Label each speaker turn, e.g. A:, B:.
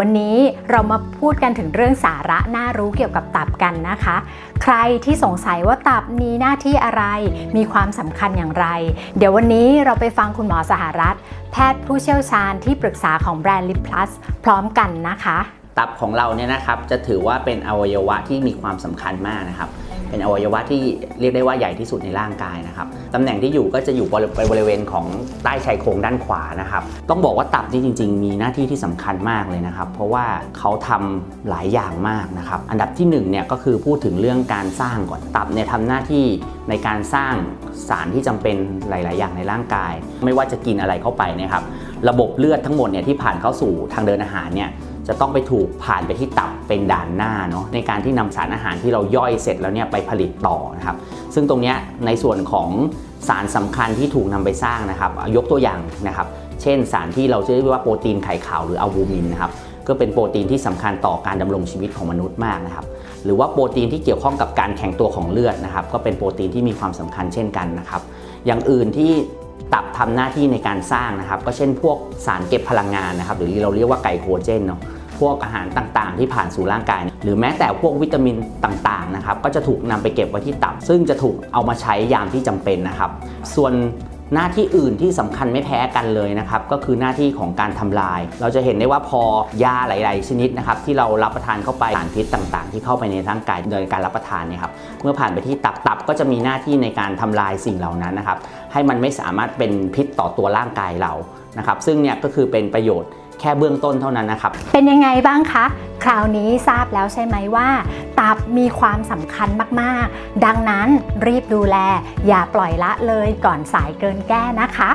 A: วันนี้เรามาพูดกันถึงเรื่องสาระน่ารู้เกี่ยวกับตับกันนะคะ ใครที่สงสัยว่าตับมีหน้าที่อะไร มีความสำคัญอย่างไร เดี๋ยววันนี้เราไปฟังคุณหมอสหรัฐ แพทย์ผู้เชี่ยวชาญที่ปรึกษาของแบรนด์ลิปพลัสพร้อมกันนะคะ
B: ตับของเราเนี่ยนะครับจะถือว่าเป็นอวัยวะที่มีความสำคัญมากนะครับ เป็นอวัยวะที่เรียกได้ว่าใหญ่ที่สุดในร่างกายนะครับตำแหน่งที่อยู่ก็จะอยู่บริบริเวณของใต้ชายโครงด้านขวานะครับต้องบอกว่าตับนี่จริง ๆ มีหน้าที่ที่สำคัญมากเลยนะครับ เพราะว่าเขาทำหลายอย่างมากนะครับ อันดับที่หนึ่งเนี่ยก็คือพูดถึงเรื่องการสร้างก่อนตับเนี่ยทำหน้าที่ในการสร้างสารที่จำเป็นหลาย ๆ อย่างในร่างกาย ไม่ว่าจะกินอะไรเข้าไปนะครับระบบเลือดทั้งหมดเนี่ยที่ผ่านเข้าสู่ทางเดินอาหารเนี่ยจะต้องไปถูกผ่านไปที่ตับเป็นด่านหน้าเนาะในการที่นำสารอาหารที่เราย่อยเสร็จแล้วเนี่ยไปผลิตต่อนะครับซึ่งตรงเนี้ยในส่วนของสารสำคัญที่ถูกนำไปสร้างนะครับยกตัวอย่างนะครับ เช่นสารที่เราเรียกว่าโปรตีนไข่ขาวหรืออัลบูมินนะครับ ก็เป็นโปรตีนที่สำคัญต่อการดำรงชีวิตของมนุษย์มากนะครับหรือว่าโปรตีนที่เกี่ยวข้องกับการแข็งตัวของเลือดนะครับก็เป็นโปรตีนที่มีความสำคัญเช่นกันนะครับอย่างอื่นที่ตับทำหน้าที่ในการสร้างนะครับ ก็เช่นพวกสารเก็บพลังงานนะครับ หรือเราเรียกว่าไกลโคเจนเนาะพวกอาหารต่างๆ ที่ผ่านสู่ร่างกาย หรือแม้แต่พวกวิตามินต่างๆนะครับ ก็จะถูกนำไปเก็บไว้ที่ตับ ซึ่งจะถูกเอามาใช้ยามที่จำเป็นนะครับ ส่วน หน้าที่อื่นที่สำคัญไม่แพ้กันเลยนะครับ ก็คือหน้าที่ของการทำลาย เราจะเห็นได้ว่าพอยาหลาย ๆ ชนิดนะครับที่เรารับประทานเข้าไปสารพิษต่าง ๆ ที่เข้าไปในร่างกายโดยการรับประทานเนี่ยครับเมื่อผ่านไปที่ตับตับก็จะมีหน้าที่ในการทำลายสิ่งเหล่านั้นนะครับให้มันไม่สามารถเป็นพิษต่อตัวร่างกายเรานะครับซึ่งเนี่ยก็คือเป็นประโยชน์แค่เบื้องต้นเท่านั้นนะครับ
A: เป็นยังไงบ้างคะ คราวนี้ทราบแล้วใช่ไหมว่า ตับมีความสำคัญมาก ๆ ดังนั้นรีบดูแล อย่าปล่อยละเลยก่อนสายเกินแก้นะคะ